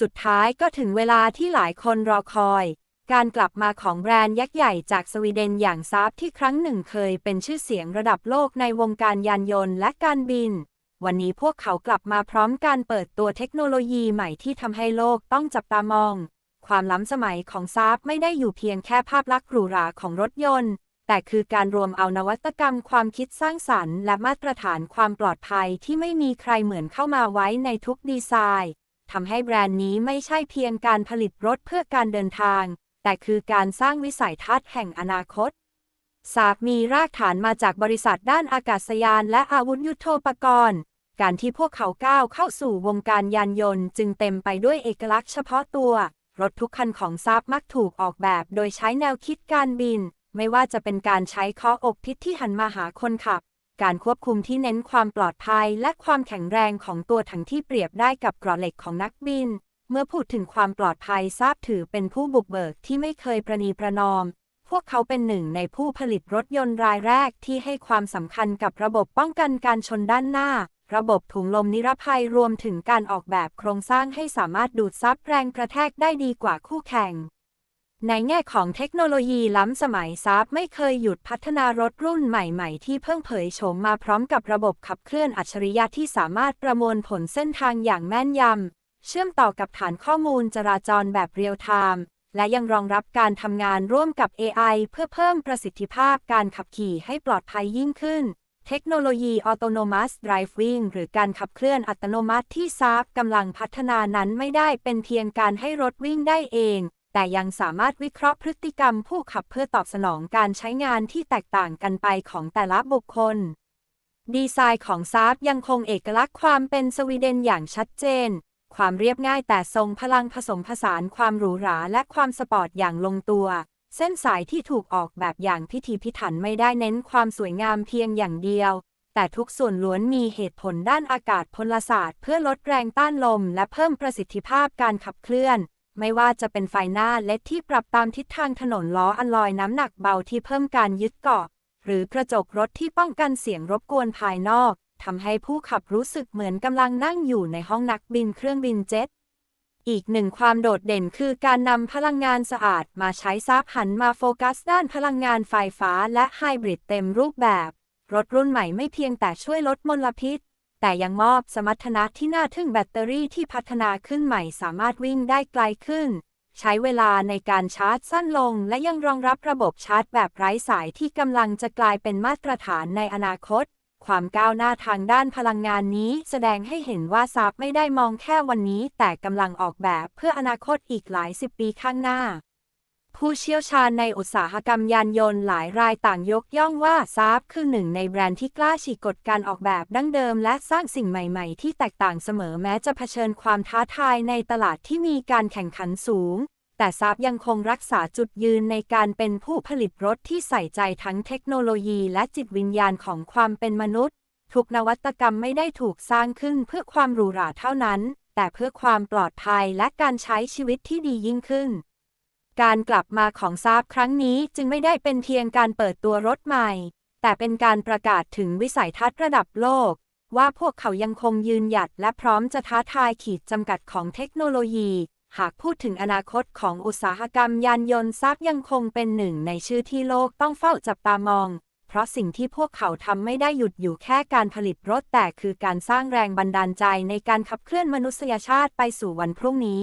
สุดท้ายก็ถึงเวลาที่หลายคนรอคอย การกลับมาของแบรนด์ยักษ์ใหญ่จากสวีเดนอย่างซาบที่ครั้งหนึ่งเคยเป็นชื่อเสียงระดับโลกในวงการยานยนต์และการบิน วันนี้พวกเขากลับมาพร้อมการเปิดตัวเทคโนโลยีใหม่ที่ทำให้โลกต้องจับตามอง ความล้ำสมัยของซาบไม่ได้อยู่เพียงแค่ภาพลักษณ์หรูหราของรถยนต์แต่คือการรวมเอานวัตกรรมความคิดสร้างสรรค์และมาตรฐานความปลอดภัยที่ไม่มีใครเหมือนเข้ามาไว้ในทุกดีไซน์ ทำให้แบรนด์นี้ไม่ใช่เพียงการผลิตรถเพื่อการเดินทาง แต่คือการสร้างวิสัยทัศน์แห่งอนาคตสากมีรากฐานมาจากบริษัทด้านอากาศยานและอาวุธยุโทโธปกรณ์ การที่พวกเขาก้าวเข้าสู่วงการยานยนต์ จึงเต็มไปด้วยเอกลักษณ์เฉพาะตัว รถทุกคันของซาบมักถูกออกแบบโดยใช้แนวคิดการบิน ไม่ว่าจะเป็นการใช้เคาะอกพิษที่หันมาหาคนขับ การควบคุมที่เน้นความปลอดภัยและความแข็งแรงของตัวถังที่เปรียบได้กับกรอเหล็กของนักบิน เมื่อพูดถึงความปลอดภัยทราบถือเป็นผู้บุกเบิกที่ไม่เคยประนีประนอม พวกเขาเป็นหนึ่งในผู้ผลิตรถยนต์รายแรกที่ให้ความสำคัญกับระบบป้องกันการชนด้านหน้า ระบบถุงลมนิรภัยรวมถึงการออกแบบโครงสร้างให้สามารถดูดซับแรงกระแทกได้ดีกว่าคู่แข่ง ในแง่ของเทคโนโลยีล้ำสมัยซับไม่เคยหยุดพัฒนารถรุ่นใหม่ๆ ที่เพิ่งเผยโฉมมาพร้อมกับระบบขับเคลื่อนอัจฉริยะที่สามารถประมวลผลเส้นทางอย่างแม่นยำ เชื่อมต่อกับฐานข้อมูลจราจรแบบเรียลไทม์และยังรองรับการทำงานร่วมกับ AI เพื่อเพิ่มประสิทธิภาพการขับขี่ให้ปลอดภัยยิ่งขึ้น เทคโนโลยี Autonomous Driving หรือการขับเคลื่อนอัตโนมัติที่ซาบกำลังพัฒนานั้นไม่ได้เป็นเพียงการให้รถวิ่งได้เอง แต่ยังสามารถวิเคราะห์พฤติกรรมผู้ขับเพื่อตอบสนองการใช้งานที่แตกต่างกันไปของแต่ละบุคคล ดีไซน์ของซาบยังคงเอกลักษณ์ความเป็นสวีเดนอย่างชัดเจน ความเรียบง่ายแต่ทรงพลังผสมผสานความหรูหราและความสปอร์ตอย่างลงตัว เส้นสายที่ถูกออกแบบอย่างพิถีพิถันไม่ได้เน้นความสวยงามเพียงอย่างเดียว แต่ทุกส่วนล้วนมีเหตุผลด้านอากาศพลศาสตร์ เพื่อลดแรงต้านลม และเพิ่มประสิทธิภาพการขับเคลื่อน ไม่ว่าจะเป็นไฟหน้าเลดที่ปรับตามทิศทางถนนล้ออันลอยน้ำหนักเบาที่เพิ่มการยึดเกาะ หรือกระจกรถที่ป้องกันเสียงรบกวนภายนอกทำให้ผู้ขับรู้สึกเหมือนกำลังนั่งอยู่ในห้องนักบินเครื่องบินเจ็ต อีกหนึ่งความโดดเด่นคือการนำพลังงานสะอาดมาใช้ซับหันมาโฟกัสด้านพลังงานไฟฟ้าและไฮบริดเต็มรูปแบบ รถรุ่นใหม่ไม่เพียงแต่ช่วยลดมลพิษ แต่ยังมอบสมรรถนะที่น่าทึ่งแบตเตอรี่ที่พัฒนาขึ้นใหม่สามารถวิ่งได้ไกลขึ้น ใช้เวลาในการชาร์จสั้นลง และยังรองรับระบบชาร์จแบบไร้สายที่กำลังจะกลายเป็นมาตรฐานในอนาคต ความก้าวหน้าทางด้านพลังงานนี้แสดงให้เห็นว่าซาบไม่ได้มองแค่วันนี้ แต่กำลังออกแบบเพื่ออนาคตอีกหลายสิบปีข้างหน้า ผู้เชี่ยวชาญในอุตสาหกรรมยานยนต์หลายรายต่างยกย่องว่าซาบคือหนึ่งในแบรนด์ที่กล้าฉีกกฎการออกแบบดั้งเดิม และสร้างสิ่งใหม่ๆ ที่แตกต่างเสมอแม้จะเผชิญความท้าทายในตลาดที่มีการแข่งขันสูง แต่ซาบยังคงรักษาจุดยืนในการเป็นผู้ผลิตรถที่ใส่ใจทั้งเทคโนโลยีและจิตวิญญาณของความเป็นมนุษย์ ทุกนวัตกรรมไม่ได้ถูกสร้างขึ้นเพื่อความหรูหราเท่านั้น แต่เพื่อความปลอดภัยและการใช้ชีวิตที่ดียิ่งขึ้น การกลับมาของซาบครั้งนี้จึงไม่ได้เป็นเพียงการเปิดตัวรถใหม่ แต่เป็นการประกาศถึงวิสัยทัศน์ระดับโลก ว่าพวกเขายังคงยืนหยัดและพร้อมจะท้าทายขีดจำกัดของเทคโนโลยี หากพูดถึงอนาคตของอุตสาหกรรมยานยนต์ซาบยังคงเป็นหนึ่งในชื่อที่โลกต้องเฝ้าจับตามอง เพราะสิ่งที่พวกเขาทำไม่ได้หยุดอยู่แค่การผลิตรถแต่คือการสร้างแรงบันดาลใจในการขับเคลื่อนมนุษยชาติไปสู่วันพรุ่งนี้